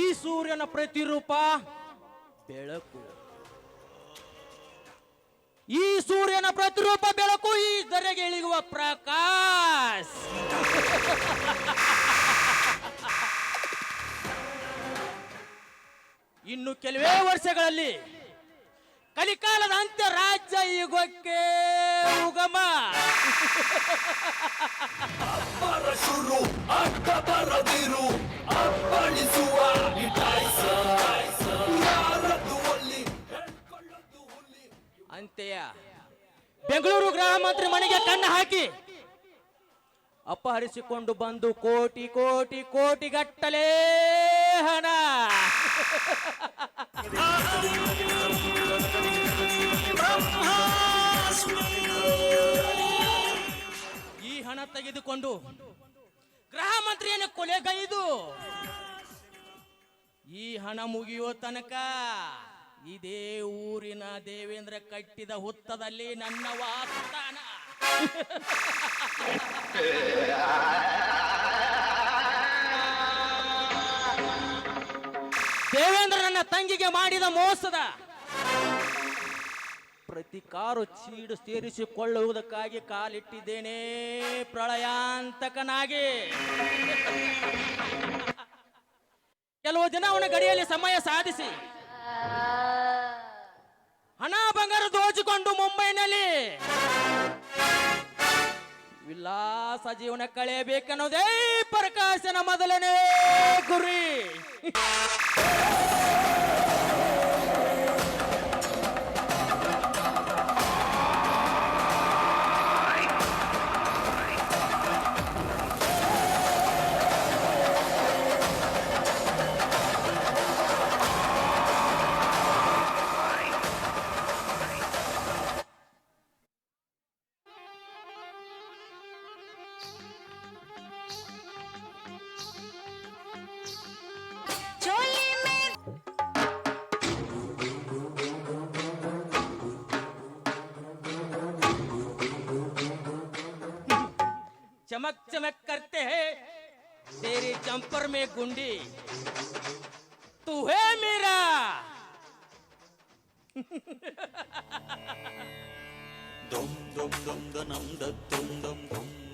ಈ ಸೂರ್ಯನ ಪ್ರತಿರೂಪ ಬೆಳಕು. ಈ ಸೂರ್ಯನ ಪ್ರತಿರೂಪ ಬೆಳಕು ಈ ಧರೆಗೆ ಇಳಿಯುವ ಪ್ರಕಾಶ. ಇನ್ನು ಕೆಲವೇ ವರ್ಷಗಳಲ್ಲಿ ಕಲಿಕಾಲದ ಅಂತ್ಯ ರಾಜ್ಯ ಯುಗಕ್ಕೆ ಉಗಮ. ಅಂತೆಯ. ಬೆಂಗಳೂರು ಗೃಹ ಮನೆಗೆ ಕಣ್ಣು ಹಾಕಿ. ಅಪಹರಿಸಿಕೊಂಡು ಬಂದು ಕೋಟಿ ಕೋಟಿ ಕೋಟಿ ಗಟ್ಟಲೆ ಹಣ. ಈ ಹಣ ತೆಗೆದುಕೊಂಡು ಗೃಹ ಮಂತ್ರಿಯನ್ನು ಕೊಲೆಗೈದು. ಈ ಹಣ ಮುಗಿಯೋ ತನಕ ಇದೇ ಊರಿನ ದೇವೇಂದ್ರ ಕಟ್ಟಿದ ಹುತ್ತದಲ್ಲಿ ನನ್ನ ವಾಸ್ತಾನ ದೇವೇಂದ್ರ ನನ್ನ ತಂಗಿಗೆ ಮಾಡಿದ ಮೋಸದ ಪ್ರತಿಕಾರು ಚೀಡು ಸೇರಿಸಿಕೊಳ್ಳುವುದಕ್ಕಾಗಿ ಕಾಲಿಟ್ಟಿದ್ದೇನೆ ಪ್ರಳಯಾಂತಕನಾಗಿ. ಕೆಲವು ದಿನ ಅವನ ಗಡಿಯಲ್ಲಿ ಸಮಯ ಸಾಧಿಸಿ ಹಣ ಬಂಗಾರ ದೋಚಿಕೊಂಡು ಮುಂಬೈನಲ್ಲಿ. ವಿಲಾಸ ಜೀವನ ಕಳೆಯಬೇಕನ್ನೋದೇ ಪ್ರಕಾಶನ ಮೊದಲನೇ ಗುರಿ. चमक चमक करते हैं तेरे जंपर में गुंडी तू है मेरा dum dum dum dum dum dum dum